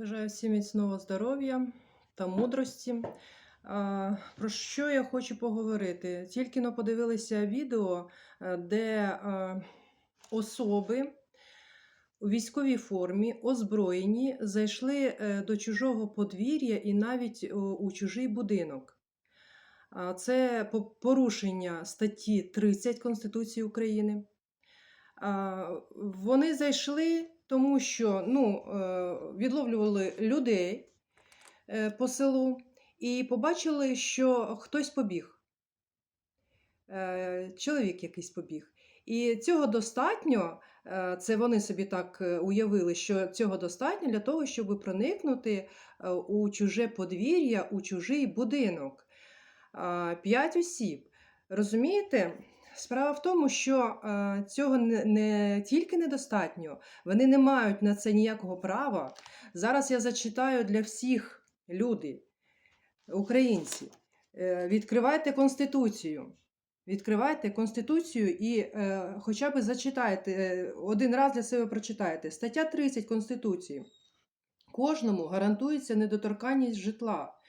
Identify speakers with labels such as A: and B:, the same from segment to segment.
A: Бажаю всім міцного здоров'я та мудрості. Про що я хочу поговорити? Тільки но подивилися відео, е, де е, особи у військовій формі, озброєні, зайшли е, до чужого подвір'я і навіть у чужий будинок. Це порушення статті 30 Конституції України. Вони зайшли, тому що ну, е, відловлювали людей е, по селу і побачили, що хтось побіг. Е, Чоловік якийсь побіг. І цього достатньо, це вони собі так уявили, що цього достатньо для того, щоб проникнути у чуже подвір'я, у чужий будинок. П'ять осіб. Розумієте? Справа в тому, що е, цього не, не тільки недостатньо, вони не мають на це ніякого права. Зараз я зачитаю для всіх люди, українці. Е, відкривайте Конституцію. Відкривайте Конституцію і е, хоча б зачитайте, е, один раз для себе прочитайте. Стаття 30 Конституції. Кожному гарантується недоторканність житла.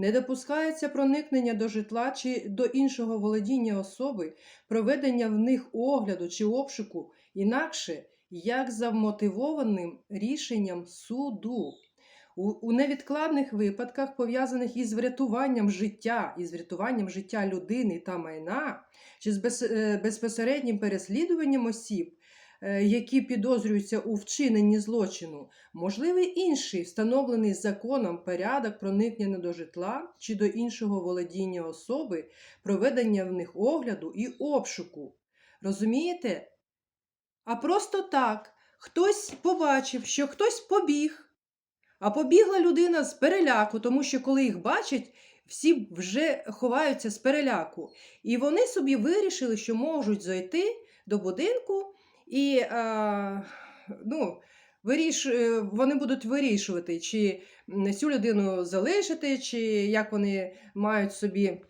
A: Не допускається проникнення до житла чи до іншого володіння особи, проведення в них огляду чи обшуку, інакше як за вмотивованим рішенням суду. У, невідкладних випадках, пов'язаних із врятуванням життя, із врятуванням життя людини та майна, чи з е, безпосереднім переслідуванням осіб, які підозрюються у вчиненні злочину, можливий інший встановлений законом порядок проникнення до житла чи до іншого володіння особи, проведення в них огляду і обшуку. Розумієте? А просто так, хтось побачив, що хтось побіг. А побігла людина з переляку, тому що коли їх бачать, всі вже ховаються з переляку. І вони собі вирішили, що можуть зайти до будинку і е, ну, виріш... е, вони будуть вирішувати, чи цю людину залишити, чи як вони мають собі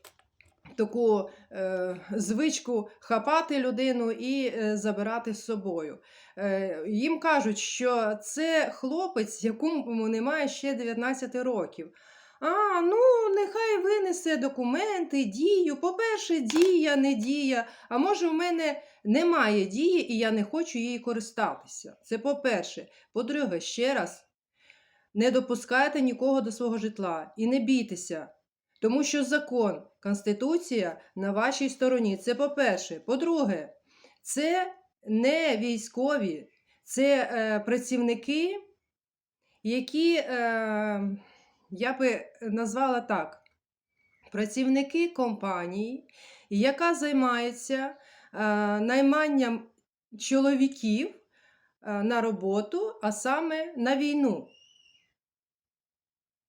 A: таку е, звичку хапати людину і е, забирати з собою. Е, їм кажуть, що це хлопець, якому немає ще 19 років. А, ну, нехай винесе документи, дію. По-перше, дія, не дія. А може, в мене немає дії, і я не хочу її користатися. Це по-перше. По-друге, ще раз, не допускайте нікого до свого житла і не бійтеся. Тому що закон, Конституція на вашій стороні. Це по-перше. По-друге, це не військові, це е, працівники, які, е, я би назвала так, працівники компанії, яка займається е, найманням чоловіків е, на роботу, а саме на війну.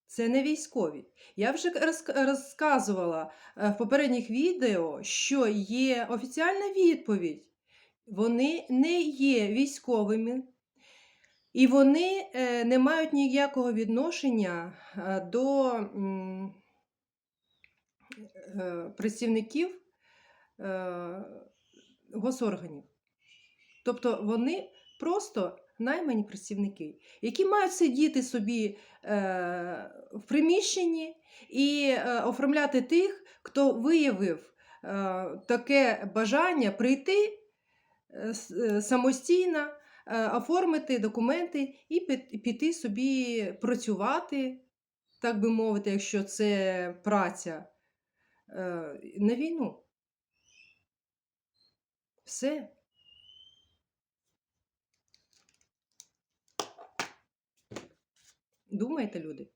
A: Це не військові. Я вже розказувала е, в попередніх відео, що є офіціальна відповідь. Вони не є військовими, і вони не мають ніякого відношення до працівників е, госорганів. Тобто вони просто наймані працівники, які мають сидіти собі е, в приміщенні і е, оформляти тих, хто виявив е, таке бажання прийти е, е, самостійно, е, оформити документи і піти собі працювати, так би мовити, якщо це праця е, на війну. Все. Думаєте, люди.